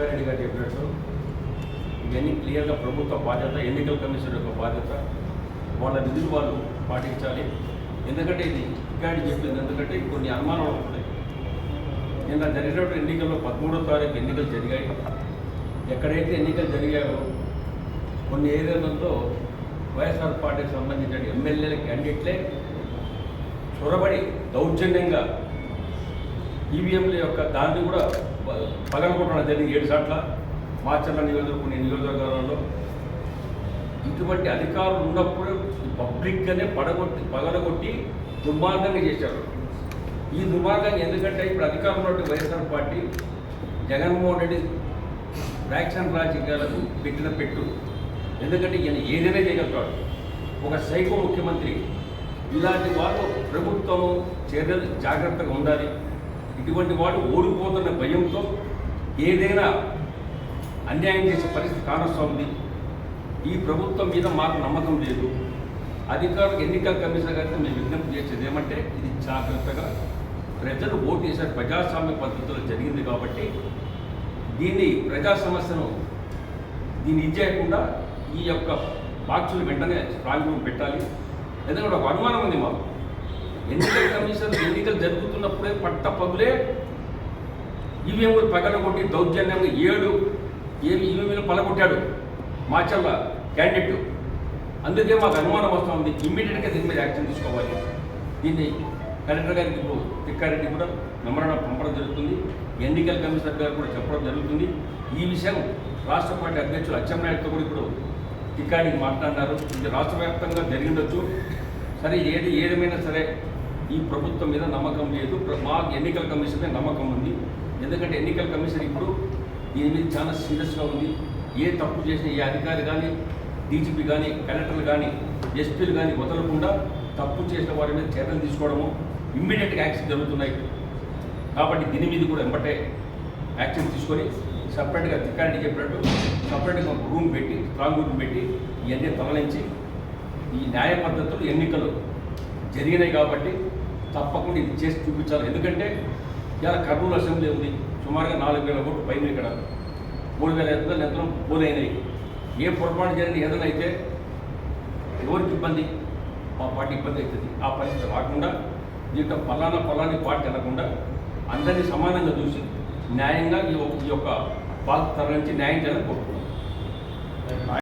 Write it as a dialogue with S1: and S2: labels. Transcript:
S1: రెడ్డి గారు చెప్పినట్టు ఇవన్నీ క్లియర్గా ప్రభుత్వ బాధ్యత ఎన్నికల కమిషన్ యొక్క బాధ్యత. వాళ్ళ విధులు వాళ్ళు పాటించాలి. ఎందుకంటే ఇది ఇక్కడ చెప్పింది. ఎందుకంటే కొన్ని అనుమానాలు ఉంటాయి నిన్న జరిగినటువంటి ఎన్నికల్లో పదమూడో తారీఖు ఎన్నికలు జరిగాయి. ఎక్కడైతే ఎన్నికలు జరిగాయో కొన్ని ఏరియాలలో వైఎస్ఆర్ పార్టీకి సంబంధించిన ఎమ్మెల్యేల క్యాండిడేట్లే చొరబడి దౌర్జన్యంగా ఈవీఎంల యొక్క దాన్ని కూడా పగలగొట్టడం జరిగింది ఏడు సార్ల. మాచర్ల నియోజకవర్గం నియోజకవర్గంలో ఇటువంటి అధికారులు ఉన్నప్పుడు పబ్లిక్గానే పడగొట్టి పగలగొట్టి దుర్మార్గంగా చేశారు. ఈ దుర్మార్గం ఎందుకంటే ఇప్పుడు అధికారంలో YSR party Jaganmohan Reddy vaccine రాజకీయాలకు పెట్టిన పెట్టు. ఎందుకంటే ఈయన ఏదైనా చేయగలుగుతాడు. ఒక సైకో ముఖ్యమంత్రి ఇలాంటి వాళ్ళు ప్రభుత్వం చర్యలు జాగ్రత్తగా ఉండాలి. ఇటువంటి వాడు ఓడిపోతున్న భయంతో ఏదైనా అన్యాయం చేసే పరిస్థితి కానొస్తుంది. ఈ ప్రభుత్వం మీద మాకు నమ్మకం లేదు. అధికారులకు ఎన్నికల కమిషనర్ గారికి మేము విజ్ఞప్తి చేసేది ఏమంటే ఇది జాగ్రత్తగా ప్రజలు ఓటు వేసే ప్రజాస్వామ్య పద్ధతిలో జరిగింది కాబట్టి దీన్ని ప్రజా సమస్యను దీన్ని ఇచ్చేయకుండా ఈ యొక్క బాక్సులు వెంటనే స్ట్రాంగ్ రూమ్ పెట్టాలి. ఎందుకంటే ఒక అనుమానం ఉంది మాకు. ఎన్నికల కమిషన్ ఎన్నికలు జరుగుతున్నప్పుడే పట్ట పగులే ఈవీఎంలు పగలగొట్టి దౌర్జన్యంగా ఏడు ఏమి ఈవీఎంలు పలగొట్టాడు. మాచల్ల క్యాండిడేట్. అందుకే మాకు అనుమానం వస్తుంది ఇమ్మీడియట్గా దీని మీద యాక్షన్ తీసుకోవాలి. దీన్ని కలెక్టర్ గారికి ఇప్పుడు తిక్కారెడ్డి కూడా మెమరణం పంపడం జరుగుతుంది. ఎన్నికల కమిషనర్ గారు కూడా చెప్పడం జరుగుతుంది. ఈ విషయం రాష్ట్ర పార్టీ అధ్యక్షులు అచ్చెన్నాయుడుతో కూడా ఇప్పుడు తిక్కాడికి మాట్లాడినారు. ఇది రాష్ట్ర వ్యాప్తంగా జరిగిండొచ్చు సరే ఏది ఏదేమైనా సరే ఈ ప్రభుత్వం మీద నమ్మకం లేదు. మా ఎన్నికల కమిషన్ మీద నమ్మకం ఉంది. ఎందుకంటే ఎన్నికల కమిషన్ ఇప్పుడు దీని మీద చాలా సీరియస్గా ఉంది. ఏ తప్పు చేసిన ఏ అధికారి కానీ డీజీపీ కానీ కలెక్టర్లు కానీ ఎస్పీలు కానీ వదలకుండా తప్పు చేసిన వారి మీద చర్యలు తీసుకోవడము ఇమ్మీడియట్గా యాక్షన్ జరుగుతున్నాయి. కాబట్టి దీని మీద కూడా వెంబటే యాక్షన్ తీసుకొని సపరేట్గా తిక్కారెడ్డి చెప్పినట్టు సపరేట్గా ఒక రూమ్ పెట్టి స్ట్రాంగ్ రూమ్ పెట్టి ఇవన్నీ తొలగించి ఈ న్యాయ పద్ధతులు ఎన్నికలు జరిగినాయి కాబట్టి తప్పకుండా ఇది చేసి చూపించాలి. ఎందుకంటే ఇలా కర్నూలు అసెంబ్లీ ఉంది. సుమారుగా నాలుగు వేల కోట్లు పైన ఇక్కడ. మూడు వేల ఐదు వందల ఎంతలో పోలైనాయి ఏ పొరపాటు జరిగిన ఏదైనా అయితే ఎవరికి ఇబ్బంది? మా పార్టీ ఇబ్బంది అవుతుంది. ఆ పరిస్థితి రాకుండా దీంట్లో పలానా పలాని పార్టీ అనకుండా అందరినీ సమానంగా చూసి న్యాయంగా ఈ యొక్క- బాధ తరలించి నుంచి న్యాయం చేయాలని కోరుకుంటున్నాం.